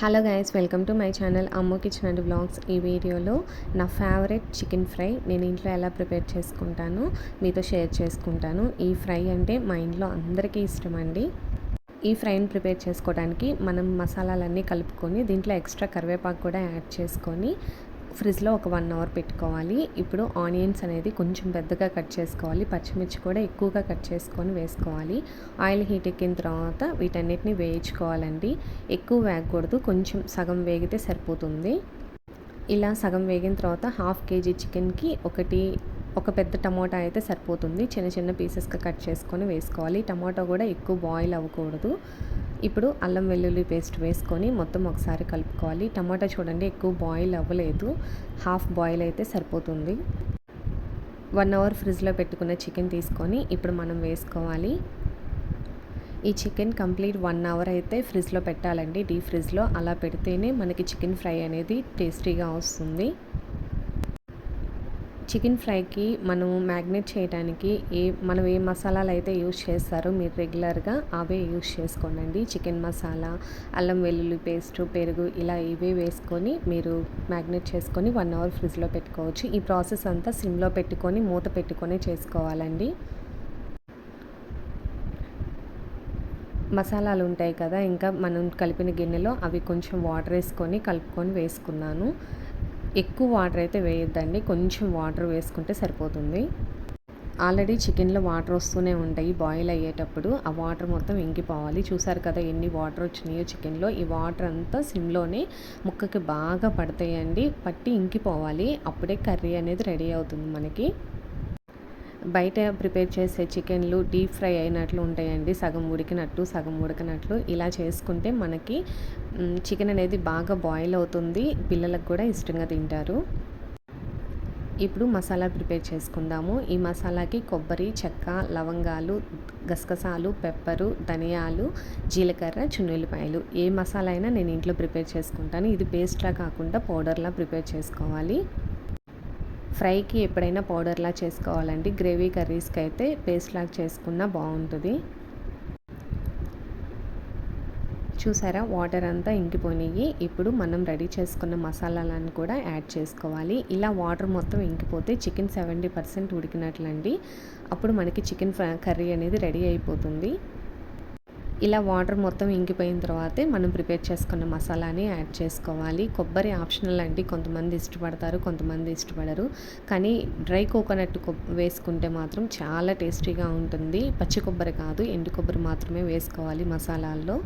Hello guys welcome to my channel అమ్మో kitchen and blogs ఈ వీడియోలో నా ఫేవరెట్ చికెన్ ఫ్రై నేను ఇంట్లో ఎలా ప్రిపేర్ చేసుకుంటాను మీతో షేర్ చేసుకుంటాను. ఈ ఫ్రై అంటే మా ఇంట్లో అందరికీ ఇష్టం అండి. ఈ ఫ్రైని ప్రిపేర్ చేసుకోవడానికి మనం మసాలాలన్నీ కలుపుకొని దీంట్లో ఎక్స్ట్రా కరివేపాకు కూడా యాడ్ చేసుకొని ఫ్రిడ్జ్లో ఒక వన్ అవర్ పెట్టుకోవాలి. ఇప్పుడు ఆనియన్స్ అనేది కొంచెం పెద్దగా కట్ చేసుకోవాలి. పచ్చిమిర్చి కూడా ఎక్కువగా కట్ చేసుకొని వేసుకోవాలి. ఆయిల్ హీట్ ఎక్కిన తర్వాత వీటన్నిటిని వేయించుకోవాలండి. ఎక్కువ వేగకూడదు. కొంచెం సగం వేగితే సరిపోతుంది. ఇలా సగం వేగిన తర్వాత హాఫ్ కేజీ చికెన్కి ఒకటి ఒక పెద్ద టమోటా అయితే సరిపోతుంది. చిన్న చిన్న పీసెస్గా కట్ చేసుకొని వేసుకోవాలి. టమాటా కూడా ఎక్కువ బాయిల్ అవ్వకూడదు. ఇప్పుడు అల్లం వెల్లుల్లి పేస్ట్ వేసుకొని మొత్తం ఒకసారి కలుపుకోవాలి. టమాటా చూడండి ఎక్కువ బాయిల్ అవ్వలేదు. హాఫ్ బాయిల్ అయితే సరిపోతుంది. వన్ అవర్ ఫ్రిడ్జ్లో పెట్టుకున్న చికెన్ తీసుకొని ఇప్పుడు మనం వేసుకోవాలి. ఈ చికెన్ కంప్లీట్ వన్ అవర్ అయితే ఫ్రిడ్జ్లో పెట్టాలండి. డీ ఫ్రిడ్జ్లో అలా పెడితేనే మనకి చికెన్ ఫ్రై అనేది టేస్టీగా వస్తుంది. చికెన్ ఫ్రైకి మనం మ్యాగ్నేట్ చేయడానికి ఏ మనం ఏ మసాలాలు అయితే యూజ్ చేస్తారో మీరు రెగ్యులర్గా అవే యూజ్ చేసుకోనండి. చికెన్ మసాలా అల్లం వెల్లుల్లి పేస్ట్ పెరుగు ఇలా ఇవే వేసుకొని మీరు మ్యాగ్నేట్ చేసుకొని వన్ అవర్ ఫ్రిడ్జ్లో పెట్టుకోవచ్చు. ఈ ప్రాసెస్ అంతా సిమ్లో పెట్టుకొని మూత పెట్టుకొని చేసుకోవాలండి. మసాలాలు ఉంటాయి కదా ఇంకా మనం కలిపిన గిన్నెలో అవి కొంచెం వాటర్ వేసుకొని కలుపుకొని వేసుకున్నాను. ఎక్కువ వాటర్ అయితే వేయొద్దండి. కొంచెం వాటర్ వేసుకుంటే సరిపోతుంది. ఆల్రెడీ చికెన్లో వాటర్ వస్తూనే ఉంటాయి బాయిల్ అయ్యేటప్పుడు. ఆ వాటర్ మొత్తం ఇంకిపోవాలి. చూసారు కదా ఎన్ని వాటర్ వచ్చినాయో చికెన్లో. ఈ వాటర్ అంతా సిమ్లోనే ముక్కకి బాగా పడతాయండి. పట్టి ఇంకిపోవాలి. అప్పుడే కర్రీ అనేది రెడీ అవుతుంది మనకి. బయట ప్రిపేర్ చేసే చికెన్లు డీప్ ఫ్రై అయినట్లు ఉంటాయండి. సగం ఉడికినట్టు సగం ఉడకనట్లు. ఇలా చేసుకుంటే మనకి చికెన్ అనేది బాగా బాయిల్ అవుతుంది. పిల్లలకు కూడా ఇష్టంగా తింటారు. ఇప్పుడు మసాలా ప్రిపేర్ చేసుకుందాము. ఈ మసాలాకి కొబ్బరి చెక్క లవంగాలు గసగసాలు పెప్పరు ధనియాలు జీలకర్ర చున్నుల్లిపాయలు. ఏ మసాలా అయినా నేను ఇంట్లో ప్రిపేర్ చేసుకుంటాను. ఇది పేస్ట్లా కాకుండా పౌడర్లా ప్రిపేర్ చేసుకోవాలి. ఫ్రైకి ఎప్పుడైనా పౌడర్లా చేసుకోవాలండి. గ్రేవీ కర్రీస్కి అయితే పేస్ట్ లాగా చేసుకున్నా బాగుంటుంది. చూసారా? వాటర్ అంతా ఇంకిపోయినాయి ఇప్పుడు మనం రెడీ చేసుకున్న మసాలాలను కూడా యాడ్ చేసుకోవాలి. ఇలా వాటర్ మొత్తం ఇంకిపోతే చికెన్ సెవెంటీ పర్సెంట్ ఉడికినట్లండి. అప్పుడు మనకి చికెన్ కర్రీ అనేది రెడీ అయిపోతుంది. ఇలా వాటర్ మొత్తం ఇంకిపోయిన తర్వాతే మనం ప్రిపేర్ చేసుకున్న మసాలాని యాడ్ చేసుకోవాలి. కొబ్బరి ఆప్షనల్ అండి కొంతమంది ఇష్టపడతారు కొంతమంది ఇష్టపడరు. కానీ డ్రై కోకోనట్ వేసుకుంటే మాత్రం చాలా టేస్టీగా ఉంటుంది. పచ్చి కొబ్బరి కాదు ఎండు కొబ్బరి మాత్రమే వేసుకోవాలి మసాలాల్లో.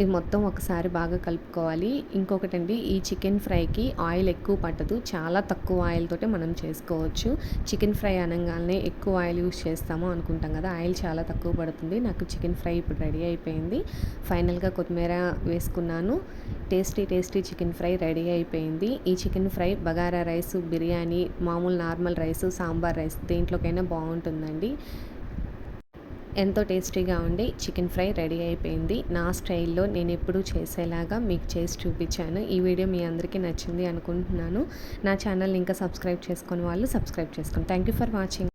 ఇది మొత్తం ఒకసారి బాగా కలుపుకోవాలి. ఇంకొకటి అండి ఈ చికెన్ ఫ్రైకి ఆయిల్ ఎక్కువ పట్టదు. చాలా తక్కువ ఆయిల్ తోటే మనం చేసుకోవచ్చు. చికెన్ ఫ్రై అనగానే ఎక్కువ ఆయిల్ యూస్ చేస్తాము అనుకుంటాం కదా ఆయిల్ చాలా తక్కువ పడుతుంది. నాకు చికెన్ ఫ్రై ఇప్పుడు రెడీ అయిపోయింది. ఫైనల్గా కొత్తిమీర వేసుకున్నాను. Tasty tasty chicken fry ready అయిపోయింది. ఈ chicken fry bagara rice biryani మామూలు నార్మల్ రైస్ సాంబార్ రైస్ దేంట్లోకైనా బాగుంటుందండి. ఎంతో టేస్టీగా ఉండి చికెన్ ఫ్రై రెడీ అయిపోయింది. నా స్టైల్లో నేను ఎప్పుడూ చేసేలాగా మీకు చేసి చూపించాను. ఈ వీడియో మీ అందరికీ నచ్చింది అనుకుంటున్నాను. నా ఛానల్ని ఇంకా సబ్స్క్రైబ్ చేసుకుని వాళ్ళు సబ్స్క్రైబ్ చేసుకోండి. Thank you for watching